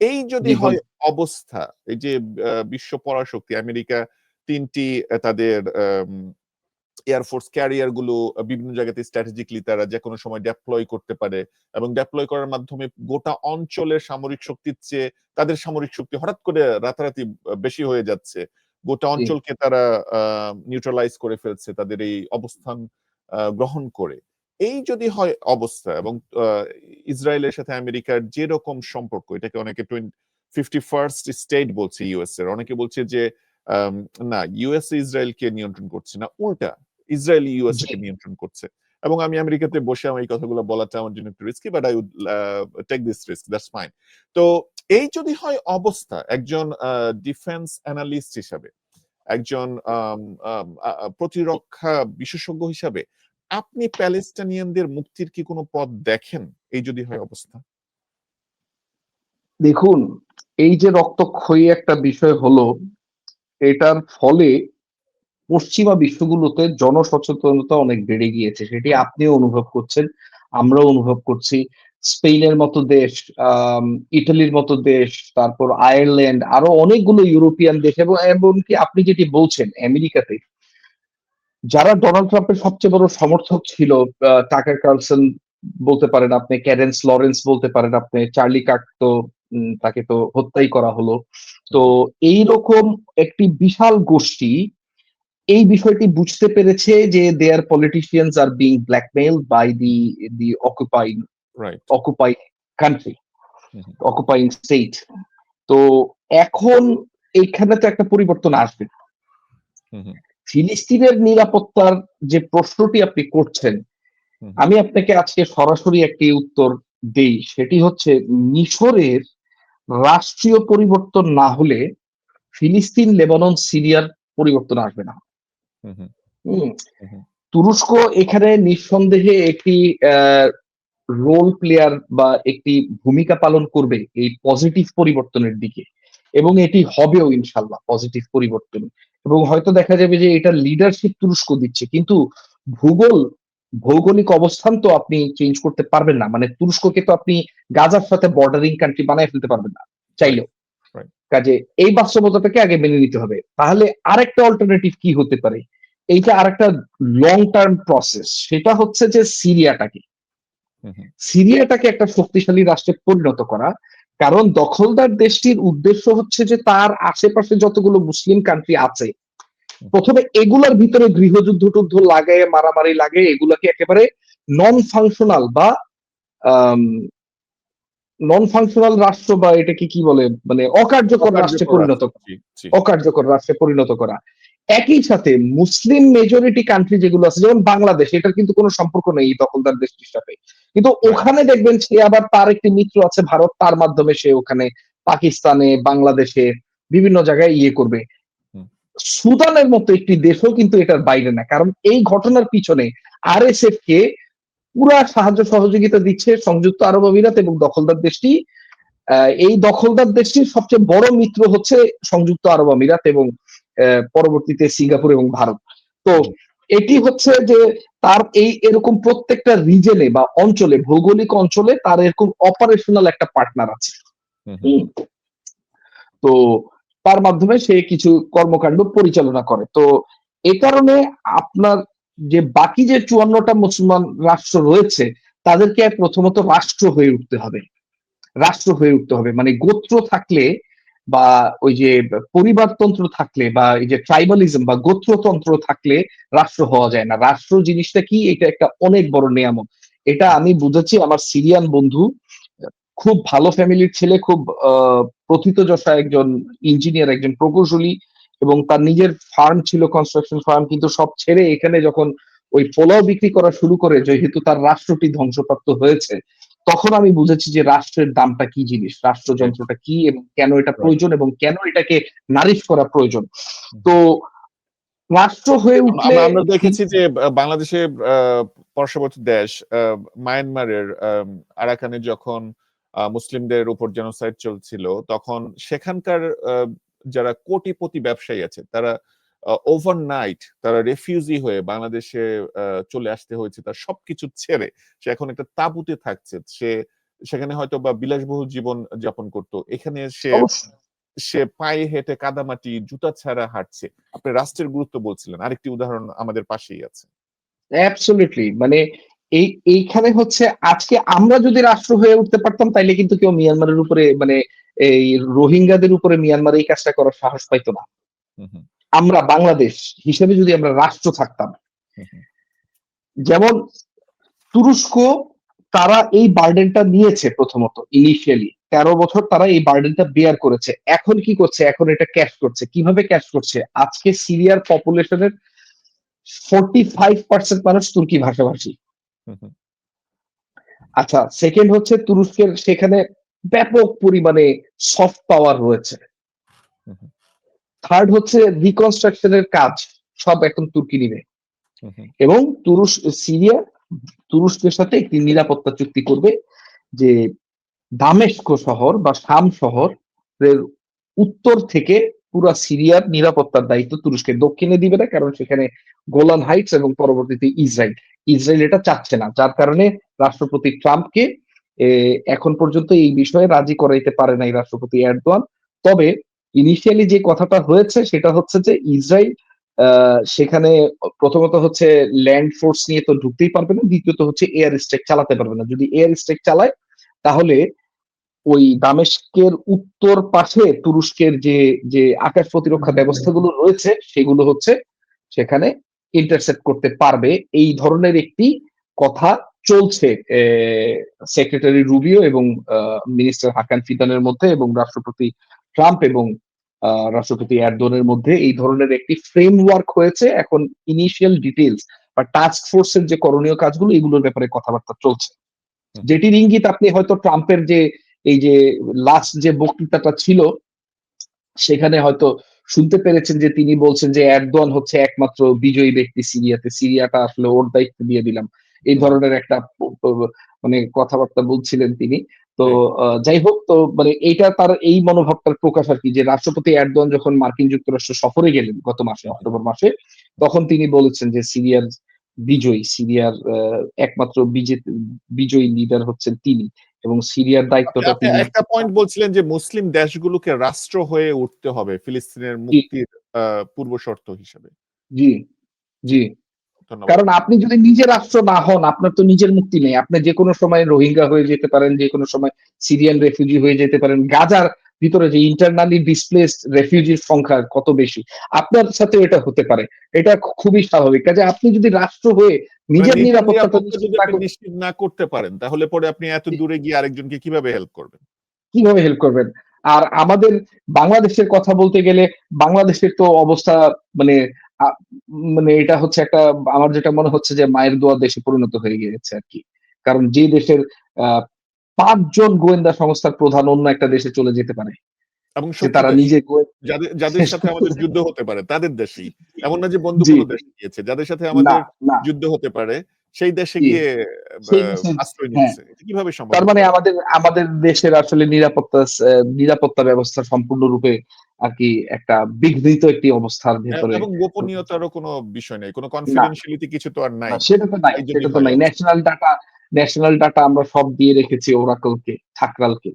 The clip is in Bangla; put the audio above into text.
এই যদি হয় অবস্থা এই যে বিশ্ব পরাশক্তি আমেরিকা তিনটি তাদের এয়ারফোর্স ক্যারিয়ারগুলো বিভিন্ন জায়গাতে স্ট্র্যাটেজিকলি তারা যে কোনো সময় ডেপ্লয় করতে পারে এবং ডেপ্লয় করার মাধ্যমে গোটা অঞ্চলের সামরিক শক্তির চেয়ে তাদের সামরিক শক্তি হঠাৎ করে রাতারাতি বেশি হয়ে যাচ্ছে। গোটা অঞ্চলকে তারা নিউট্রালাইজ করে ফেলছে তাদের এই অবস্থান গ্রহণ করে। এই যদি হয় অবস্থা এবং ইসরায়েলের সাথে আমেরিকার যে রকম সম্পর্ক এটাকে অনেকে ফিফটি ফার্স্ট স্টেট বলছে ইউএস এর। অনেকে বলছে যে না ইউএস ইসরায়েলকে নিয়ন্ত্রণ করছে না উল্টা ইসরায়েল ইউএস কে নিয়ন্ত্রণ করছে। এবং আমি আমেরিকাতে বসে আমার এই কথাগুলো বলাটা আমার জন্য একটু risky but I would take this risk that's fine তো এই যদি হয় অবস্থা একজন ডিফেন্স অ্যানালিস্ট হিসাবে একজন প্রতিরক্ষা বিশেষজ্ঞ হিসাবে আপনি প্যালেস্টাইনিয়ানদের মুক্তির কি কোনো পথ দেখেন? এই যদি হয় অবস্থা। দেখুন এই যে রক্তক্ষয়ী একটা বিষয় হলো এটার ফলে পশ্চিমা বিশ্বগুলোতে জনসচেতনতা অনেক বেড়ে গিয়েছে। সেটি আপনিও অনুভব করছেন আমরাও অনুভব করছি। স্পেনের মতো দেশ ইটালির মতো দেশ তারপর আয়ারল্যান্ড আরও অনেকগুলো ইউরোপিয়ান দেশ এবং এমনকি আপনি যেটি বলছেন আমেরিকাতে যারা ডোনাল্ড ট্রাম্পের সবচেয়ে বড় সমর্থক ছিল টাকার কার্লসন বলতে পারেন আপনি ক্যারেন্স লরেন্স বলতে পারেন আপনি চার্লি কাক তো তাকে তো হত্যাই করা হলো। তো এই রকম একটি বিশাল গোষ্ঠী এই বিষয়টি বুঝতে পেরেছে যে their politicians are being blackmail by the the occupying occupy country. Occupying state তো এখন এইখানে তো একটা পরিবর্তন আসবে। ফিলিস্তিনের নিরাপত্তার যে প্রশ্নটি আপনি করছেন আমি আপনাকে আজকে সরাসরি একটি উত্তর দেই। সেটি হচ্ছে মিশরের রাষ্ট্রীয় পরিবর্তন না হলে ফিলিস্তিন লেবানন সিরিয়ার পরিবর্তন আসবে না। তুরস্ক এখানে নিঃসন্দেহে একটি রোল প্লেয়ার বা একটি ভূমিকা পালন করবে এই পজিটিভ পরিবর্তনের দিকে। এবং এটি হবেও ইনশাল্লাহ পজিটিভ পরিবর্তন। এবং হয়তো দেখা যাবে যে এটা লিডারশিপ তুরস্ক দিচ্ছে। কিন্তু ভূগোল ভৌগোলিক অবস্থান তো আপনি চেঞ্জ করতে পারবেন না। মানে তুরস্ককে তো আপনি গাজার সাথে বর্ডারিং কান্ট্রি বানায় ফেলতে পারবেন না চাইলেও। কাজে এই বাস্তবতাটাকে আগে মেনে নিতে হবে। তাহলে আরেকটা অল্টারনেটিভ কি হতে পারে? এইটা আরেকটা লং টার্ম প্রসেস সেটা হচ্ছে যে সিরিয়াটাকে। সিরিয়াটাকে একটা শক্তিশালী রাষ্ট্রে পরিণত করা। কারণ দখলদার দেশটির উদ্দেশ্য হচ্ছে যে তার আশেপাশে যতগুলো মুসলিম কান্ট্রি আছে প্রথমে এগুলার ভিতরে গৃহযুদ্ধ টুদ্ধ লাগে মারামারি লাগে এগুলাকে একেবারে নন ফাংশনাল বা নন ফাংশনাল রাষ্ট্র বা এটাকে কি বলে মানে অকার্যকর রাষ্ট্রে পরিণত। অকার্যকর রাষ্ট্রে পরিণত করা একই সাথে মুসলিম মেজরিটি কান্ট্রি যেগুলো আছে যেমন বাংলাদেশ এটার কিন্তু কোনো সম্পর্ক নেই দখলদার দেশটির সাথে। কিন্তু ওখানে দেখবেন সে আবার তার একটি মিত্র আছে ভারত তার মাধ্যমে সে ওখানে পাকিস্তানে বাংলাদেশে বিভিন্ন জায়গায় ইয়ে করবে। সুদানের মতো একটি দেশও কিন্তু এটার বাইরে না কারণ এই ঘটনার পিছনে আরএসএফ কে পুরা সাহায্য সহযোগিতা দিচ্ছে সংযুক্ত আরব আমিরাত এবং দখলদার দেশটি। আহ, এই দখলদার দেশটির সবচেয়ে বড় মিত্র হচ্ছে সংযুক্ত আরব আমিরাত এবং পরবর্তীতে সিঙ্গাপুর এবং ভারত। তো এটি হচ্ছে যে তার এই এরকম প্রত্যেকটা রিজনে বা অঞ্চলে ভৌগোলিক অঞ্চলে তার এরকম অপারেশনাল একটা পার্টনার আছে। তো তার মাধ্যমে সে কিছু কর্মকাণ্ড পরিচালনা করে। তো এ কারণে আপনার যে বাকি যে চুয়ান্নটা মুসলমান রাষ্ট্র রয়েছে তাদেরকে প্রথমত রাষ্ট্র হয়ে উঠতে হবে। রাষ্ট্র হয়ে উঠতে হবে। মানে গোত্র থাকলে বা ওই যে পরিবারতন্ত্র থাকলে বা এই যে ট্রাইবালিজম বা গোত্রতন্ত্র থাকলে রাষ্ট্র হওয়া যায় না। রাষ্ট্র জিনিসটা কি? এটা একটা অনেক বড় নিয়ামক। এটা আমি বুঝেছি আমার সিরিয়ান বন্ধু, খুব ভালো ফ্যামিলির ছেলে, খুব প্রথিতযশা একজন ইঞ্জিনিয়ার একজন প্রকৌশলী এবং তার নিজের ফার্ম ছিল কনস্ট্রাকশন ফার্ম কিন্তু সব ছেড়ে এখানে যখন ওই পোলাও বিক্রি করা শুরু করে যেহেতু তার রাষ্ট্রটি ধ্বংসপ্রাপ্ত হয়েছে তখন আমি বুঝেছি যে রাষ্ট্রের দামটা কি জিনিস রাষ্ট্রযন্ত্রটা কি এবং কেন এটা প্রয়োজন এবং কেন এটাকে নারিশ করা প্রয়োজন। তো রাষ্ট্র হয়ে উঠলে আমরা দেখেছি যে বাংলাদেশে আহ, পার্শ্ববর্তী দেশ আহ, মায়ানমারের আরাকানে যখন মুসলিমদের উপর জেনোসাইড চলছিল তখন সেখানকার যারা কোটিপতি ব্যবসায়ী আছে তারা ওভারনাইট তারা রেফিউজি হয়ে বাংলাদেশে চলে আসতে হয়েছে তার সবকিছু ছেড়ে। সে এখন একটা তাঁবুতে থাকছে। সে সেখানে হয়তো বা বিলাসবহুল জীবন যাপন করত। এখানে সে সে পায়ে হেঁটে কাদামাটি জুতা ছাড়া হাঁটছে। আপনি রাষ্ট্রের গুরুত্ব বলছিলেন। আরেকটি উদাহরণ আমাদের পাশেই আছে। অ্যাবসলিউটলি মানে এই এইখানে হচ্ছে আজকে আমরা যদি রাষ্ট্র হয়ে উঠতে পারতাম তাইলে কিন্তু কেউ মিয়ানমারের উপরে মানে এই রোহিঙ্গাদের উপরে মিয়ানমার এই কাজটা করার সাহস পাইতো না। হুম হুম, আমরা বাংলাদেশ হিসেবে যদি আমরা রাষ্ট্র থাকতাম। যেমন তুরস্ক তারা এই বার্ডেনটা নিয়েছে প্রথমত ইনিশিয়ালি তেরো বছর তারা এই বার্ডেনটা বেয়ার করেছে। এখন কি করছে? এখন এটা ক্যাশ করছে। কীভাবে ক্যাশ করছে? আজকে সিরিয়ার পপুলেশনের ফোর্টি ফাইভ পার্সেন্ট মানুষ তুর্কি ভাষাভাষী। আচ্ছা সেকেন্ড হচ্ছে তুরস্কের সেখানে ব্যাপক পরিমাণে সফট পাওয়ার রয়েছে। থার্ড হচ্ছে রিকনস্ট্রাকশনের কাজ সব এখন তুর্কি নিবে। এবং তুরস্ক সিরিয়া তুরস্কের সাথে একটি নিরাপত্তা চুক্তি করবে যে দামেস্ক শহর বা শাম শহরের উত্তর থেকে পুরা সিরিয়ার নিরাপত্তার দায়িত্ব তুরস্কে। দক্ষিণে দিবে না কারণ সেখানে গোলান হাইটস এবং পরবর্তীতে ইসরায়েল। ইসরায়েল এটা চাচ্ছে না যার কারণে রাষ্ট্রপতি ট্রাম্পকে এখন পর্যন্ত এই বিষয়ে রাজি করাইতে পারে নাই রাষ্ট্রপতি এরদোয়ান। তবে ইনিশিয়ালি যে কথাটা হয়েছে সেটা হচ্ছে যে ইসরায়েল সেখানে প্রথমত হচ্ছে ল্যান্ড ফোর্স নিয়ে তো ঢুকতেই পারবে না, দ্বিতীয়ত হচ্ছে এয়ার স্ট্রাইক চালাতে পারবে না। যদি এয়ার স্ট্রাইক চালায়, তাহলে ওই দামেস্কের উত্তর পাশে তুরস্কের যে যে আকাশ প্রতিরক্ষা ব্যবস্থাগুলো রয়েছে, সেগুলো হচ্ছে সেখানে ইন্টারসেপ্ট করতে পারবে। এই ধরনের একটি কথা চলছে সেক্রেটারি রুবিও এবং মিনিস্টার হাকান ফিদানের মধ্যে এবং রাষ্ট্রপতি ট্রাম্প এবং রাষ্ট্রপতি এরদোনের মধ্যে এই ধরনের একটি ফ্রেমওয়ার্ক হয়েছে এখন ইনিশিয়াল ডিটেলস বা টাস্ক ফোর্সের যে করণীয় কাজগুলো এগুলোর ব্যাপারে কথাবার্তা চলছে। যেটির ইঙ্গিত আপনি হয়তো ট্রাম্পের যে এই যে লাস্ট যে বক্তৃতাটা ছিল সেখানে হয়তো শুনতে পেরেছেন যে তিনি বলছেন যে এরদোয়ান হচ্ছে একমাত্র বিজয়ী ব্যক্তি সিরিয়াতে। সিরিয়াটা আসলে ওর দায়িত্ব দিয়ে দিলাম। এই ধরনের একটা মানে কথাবার্তা বলছিলেন তিনি। তো আহ, যাই হোক তো মানে এইটা তার এই মনোভাবটার প্রকাশ আর কি যে রাষ্ট্রপতি এরদোয়ান যখন মার্কিন যুক্তরাষ্ট্র সফরে গেলেন গত মাসে অক্টোবর মাসে তখন তিনি বলেছেন যে সিরিয়ার বিজয়ী সিরিয়ার একমাত্র বিজয়ী লিডার হচ্ছেন তিনি এবং সিরিয়ার দায়িত্বটা তিনি একটা পয়েন্ট বলছিলেন যে মুসলিম দেশগুলোকে রাষ্ট্র হয়ে উঠতে হবে ফিলিস্তিনের মুক্তির পূর্ব শর্ত হিসেবে। জি জি। কারণ আপনি যদি নিজে রাষ্ট্র না হন আপনার তো নিজের মুক্তি নেই। আপনি যে কোনো সময় রোহিঙ্গা হয়ে যেতে পারেন যে কোনো সময় সিরিয়ান রেফিউজি হয়ে যেতে পারেন। গাজার ভিতরে যে ইন্টারনালি ডিসপ্লেসড রেফিউজির সংখ্যা কত বেশি আপনার সাথে এটা হতে পারে। এটা খুবই স্বাভাবিক। কাজে আপনি যদি রাষ্ট্র হয়ে নিজের মানে নিরাপত্তা নিশ্চিত না করতে- পারেন তাহলে পরে আপনি এত দূরে গিয়ে আরেকজনকে কীভাবে হেল্প করবেন? কীভাবে হেল্প করবেন? আর আমাদের বাংলাদেশের কথা বলতে গেলে বাংলাদেশের তো অবস্থা মানে মানে এটা হচ্ছে একটা আমার যেটা মনে হচ্ছে যে মায়ের দোয়া দেশে পরিণত হয়ে গিয়েছে আর কি। কারণ যে দেশের আহ, পাঁচজন গোয়েন্দা সংস্থার প্রধান অন্য একটা দেশে চলে যেতে পারে। এবং তারা নিজে যাদের যাদের সাথে আমাদের যুদ্ধ হতে পারে তাদের দেশেই। এমন না যে বন্ধু দেশে গিয়েছে যাদের সাথে আমাদের যুদ্ধ হতে পারে সেই দেশে গিয়ে আশ্রয় হ্যাঁ। নিচ্ছে কীভাবে সম্ভব? তার মানে আমাদের আমাদের দেশের আসলে নিরাপত্তা নিরাপত্তা ব্যবস্থা সম্পূর্ণরূপে আর কি একটা বিঘ্নিত একটি অবস্থার ভেতরে এবং গোপনীয়তারও কোনো বিষয় নেই। কোনো কনফিডেন্সিয়ালিটি কিছু তো আর নাই সেটা তো নাই সেটা তো নাই। ন্যাশনাল ডাটা ন্যাশনাল ডাটা আমরা সব দিয়ে রেখেছি ওরাকলকে ঠাকরালকে